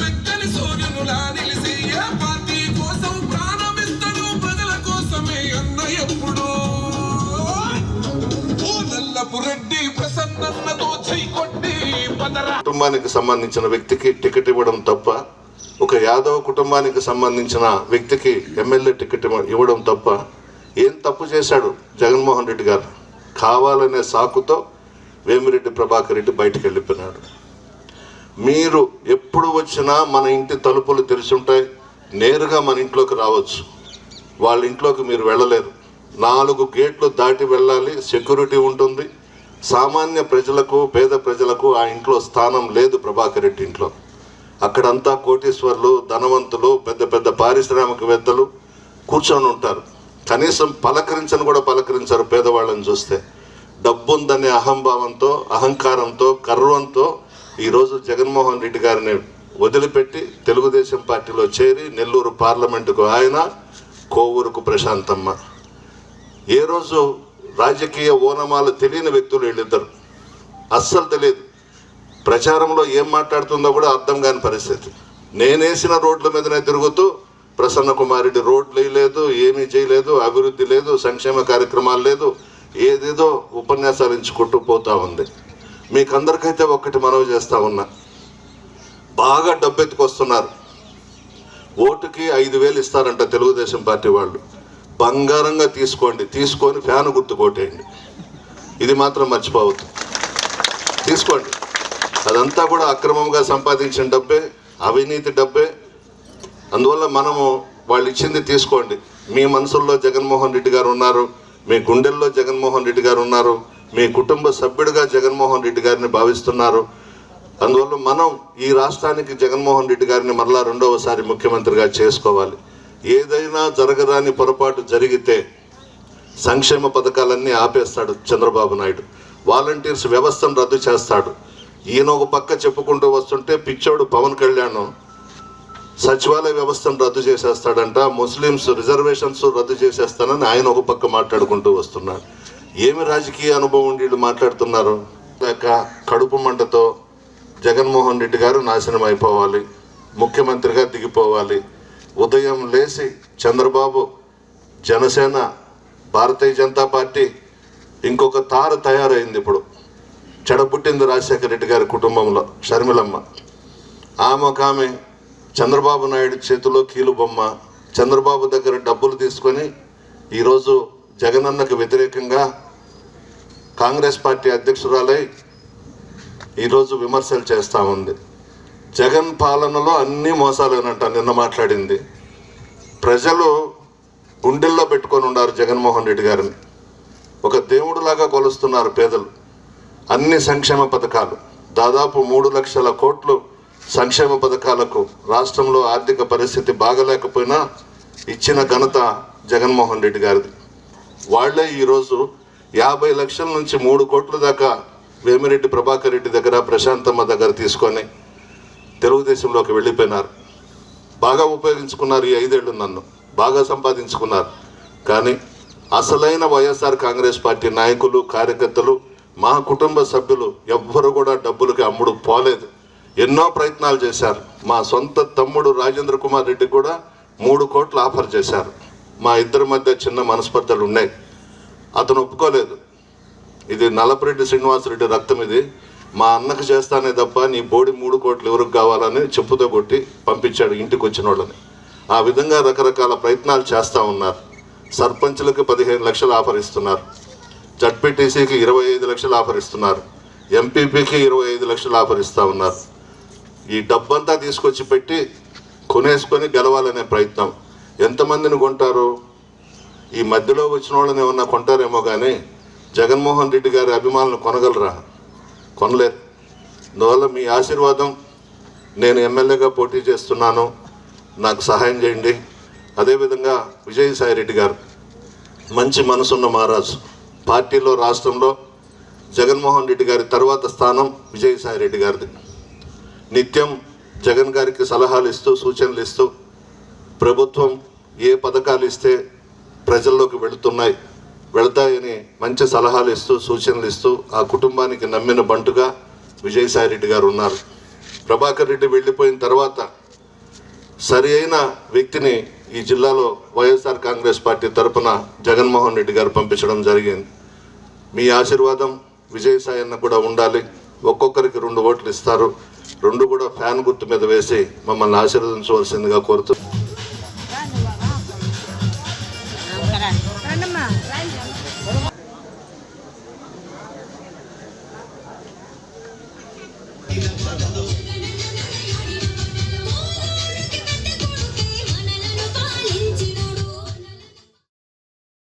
పెక్కని సూర్యునులా నిలిసి ఏ party కోసం ప్రజల కోసమే అన్న ఎప్పుడు. కుటుంబానికి సంబంధించిన వ్యక్తికి టికెట్ ఇవ్వడం తప్ప ఒక యాదవ కుటుంబానికి సంబంధించిన వ్యక్తికి ఎమ్మెల్యే టికెట్ ఇవ్వడం తప్ప ఏం తప్పు చేశాడు జగన్మోహన్ రెడ్డి గారు? కావాలనే సాకుతో వేమిరెడ్డి ప్రభాకర్ రెడ్డి బయటకు వెళ్ళిపోయినాడు. మీరు ఎప్పుడు వచ్చినా మన ఇంటి తలుపులు తెరిచుంటాయి. నేరుగా మన ఇంట్లోకి రావచ్చు. వాళ్ళ ఇంట్లోకి మీరు వెళ్ళలేరు. నాలుగు గేట్లు దాటి వెళ్ళాలి. సెక్యూరిటీ ఉంటుంది. సామాన్య ప్రజలకు పేద ప్రజలకు ఆ ఇంట్లో స్థానం లేదు ప్రభాకర్ రెడ్డి ఇంట్లో. అక్కడంతా కోటీశ్వర్లు ధనవంతులు పెద్ద పెద్ద పారిశ్రామికవేత్తలు కూర్చొని ఉంటారు. కనీసం పలకరించని కూడా పలకరించారు పేదవాళ్ళని చూస్తే. డబ్బుందనే అహంభావంతో అహంకారంతో కర్వంతో ఈరోజు జగన్మోహన్ రెడ్డి గారిని వదిలిపెట్టి తెలుగుదేశం పార్టీలో చేరి నెల్లూరు పార్లమెంటుకు ఆయన కోవూరుకు ప్రశాంతమ్మ. ఏ రోజు రాజకీయ ఓనమాలు తెలియని వ్యక్తులు వీళ్ళిద్దరు? అస్సలు తెలియదు. ప్రచారంలో ఏం మాట్లాడుతుందో కూడా అర్థం కాని పరిస్థితి. నేనేసిన రోడ్ల మీదనే తిరుగుతూ ప్రసన్న కుమారెడ్డి రోడ్లు వేయలేదు ఏమీ చేయలేదు అభివృద్ధి లేదు సంక్షేమ కార్యక్రమాలు లేదు ఏదేదో ఉపన్యాసాలు ఇచ్చుకుంటూ పోతా ఉంది. మీకు అందరికైతే ఒక్కటి మనవి చేస్తా ఉన్నా. బాగా డబ్బెత్తుకొస్తున్నారు. ఓటుకి ఐదు వేలు ఇస్తారంట తెలుగుదేశం పార్టీ వాళ్ళు. బంగారంగా తీసుకోండి. తీసుకొని ఫ్యాన్ గుర్తు కొట్టేయండి. ఇది మాత్రం మర్చిపోవద్దు. తీసుకోండి. అదంతా కూడా అక్రమంగా సంపాదించిన డబ్బే అవినీతి డబ్బే. అందువల్ల మనము వాళ్ళు ఇచ్చింది తీసుకోండి. మీ మనసుల్లో జగన్మోహన్ రెడ్డి గారు ఉన్నారు. మీ గుండెల్లో జగన్మోహన్ రెడ్డి గారు ఉన్నారు. మీ కుటుంబ సభ్యుడిగా జగన్మోహన్ రెడ్డి గారిని భావిస్తున్నారు. అందువల్ల మనం ఈ రాష్ట్రానికి జగన్మోహన్ రెడ్డి గారిని మరలా రెండవసారి ముఖ్యమంత్రిగా చేసుకోవాలి. ఏదైనా జరగరాని పొరపాటు జరిగితే సంక్షేమ పథకాలన్నీ ఆపేస్తాడు చంద్రబాబు నాయుడు. వాలంటీర్స్ వ్యవస్థను రద్దు చేస్తాడు. ఈయన ఒక పక్క చెప్పుకుంటూ వస్తుంటే పిచ్చోడు పవన్ కళ్యాణ్ సచివాలయ వ్యవస్థను రద్దు చేసేస్తాడంట. ముస్లిమ్స్ రిజర్వేషన్స్ రద్దు చేసేస్తానని ఆయన ఒక పక్క మాట్లాడుకుంటూ వస్తున్నాడు ఏమి రాజకీయ అనుభవం వీళ్ళు మాట్లాడుతున్నారు? లేక కడుపు మంటతో జగన్మోహన్ రెడ్డి గారు నాశనం అయిపోవాలి ముఖ్యమంత్రిగా దిగిపోవాలి. ఉదయం లేచి చంద్రబాబు జనసేన భారతీయ జనతా పార్టీ ఇంకొక తార తయారైంది ఇప్పుడు. చెడబుట్టింది రాజశేఖర రెడ్డి గారి కుటుంబంలో షర్మిలమ్మ. ఆమె ఒక ఆమె చంద్రబాబు నాయుడు చేతిలో కీలుబొమ్మ చంద్రబాబు దగ్గర డబ్బులు తీసుకొని ఈరోజు జగనన్నకు వ్యతిరేకంగా కాంగ్రెస్ పార్టీ అధ్యక్షురాలై ఈరోజు విమర్శలు చేస్తూ ఉంది. జగన్ పాలనలో అన్ని మోసాలేనంట నిన్న మాట్లాడింది. ప్రజలు గుండెల్లో పెట్టుకొని ఉన్నారు జగన్మోహన్ రెడ్డి గారిని. ఒక దేవుడులాగా కొలుస్తున్నారు పేదలు. అన్ని సంక్షేమ పథకాలు. దాదాపు మూడు లక్షల కోట్లు సంక్షేమ పథకాలకు రాష్ట్రంలో ఆర్థిక పరిస్థితి బాగలేకపోయినా ఇచ్చిన ఘనత జగన్మోహన్ రెడ్డి గారిది. వాళ్ళే ఈరోజు యాభై లక్షల నుంచి మూడు కోట్ల దాకా వేమిరెడ్డి ప్రభాకర్ రెడ్డి దగ్గర ప్రశాంతమ్మ దగ్గర తీసుకొని తెలుగుదేశంలోకి వెళ్ళిపోయినారు. బాగా ఉపయోగించుకున్నారు ఈ ఐదేళ్ళు నన్ను. బాగా సంపాదించుకున్నారు. కానీ అసలైన వైఎస్ఆర్ కాంగ్రెస్ పార్టీ నాయకులు కార్యకర్తలు మా కుటుంబ సభ్యులు ఎవ్వరు కూడా డబ్బులకి అమ్ముడు పోలేదు. ఎన్నో ప్రయత్నాలు చేశారు. మా సొంత తమ్ముడు రాజేంద్ర కుమార్ రెడ్డి కూడా మూడు కోట్లు ఆఫర్ చేశారు. మా ఇద్దరి మధ్య చిన్న మనస్పర్ధలు ఉన్నాయి. అతను ఒప్పుకోలేదు. ఇది నలపరెడ్డి శ్రీనివాసరెడ్డి రక్తం ఇది. మా అన్నకు చేస్తానే తప్ప నీ బోడి మూడు కోట్లు ఎవరికి కావాలని చెప్పుతో కొట్టి పంపించాడు ఇంటికి వచ్చిన వాళ్ళని. ఆ విధంగా రకరకాల ప్రయత్నాలు చేస్తూ ఉన్నారు. సర్పంచ్లకు పదిహేను లక్షలు ఆఫర్ ఇస్తున్నారు జడ్పీటీసీకి ఇరవై ఐదు లక్షలు ఆఫర్ ఇస్తున్నారు ఎంపీపీకి ఇరవై ఐదు లక్షలు ఆఫర్ ఇస్తూ ఉన్నారు. ఈ డబ్బంతా తీసుకొచ్చి పెట్టి కొనేసుకొని గెలవాలనే ప్రయత్నం. ఎంతమందిని కొంటారు? ఈ మధ్యలో వచ్చిన వాళ్ళని ఏమన్నా కొంటారేమో కానీ జగన్మోహన్ రెడ్డి గారి అభిమానులు కొనగలరా? కొనలేరు. అందువల్ల మీ ఆశీర్వాదం నేను ఎమ్మెల్యేగా పోటీ చేస్తున్నాను. నాకు సహాయం చేయండి. అదేవిధంగా విజయసాయి రెడ్డి గారు మంచి మనసున్న మహారాజు. పార్టీలో రాష్ట్రంలో జగన్మోహన్ రెడ్డి గారి తర్వాత స్థానం విజయసాయి రెడ్డి గారిది. నిత్యం జగన్ గారికి సలహాలు ఇస్తూ సూచనలు ఇస్తూ ప్రభుత్వం ఏ పథకాలు ఇస్తే ప్రజల్లోకి వెళుతున్నాయి వెళతాయని మంచి సలహాలు ఇస్తూ సూచనలు ఇస్తూ ఆ కుటుంబానికి నమ్మిన బంటుగా విజయసాయి రెడ్డి గారు ఉన్నారు. ప్రభాకర్ రెడ్డి వెళ్ళిపోయిన తర్వాత సరి అయిన వ్యక్తిని ఈ జిల్లాలో వైఎస్ఆర్ కాంగ్రెస్ పార్టీ తరఫున జగన్మోహన్ రెడ్డి గారు పంపించడం జరిగింది. మీ ఆశీర్వాదం విజయసాయి అన్న కూడా ఉండాలి. ఒక్కొక్కరికి రెండు ఓట్లు ఇస్తారు. రెండు కూడా ఫ్యాన్ గుర్తు మీద వేసి మమ్మల్ని ఆశీర్వదించవలసిందిగా కోరుతూ రండి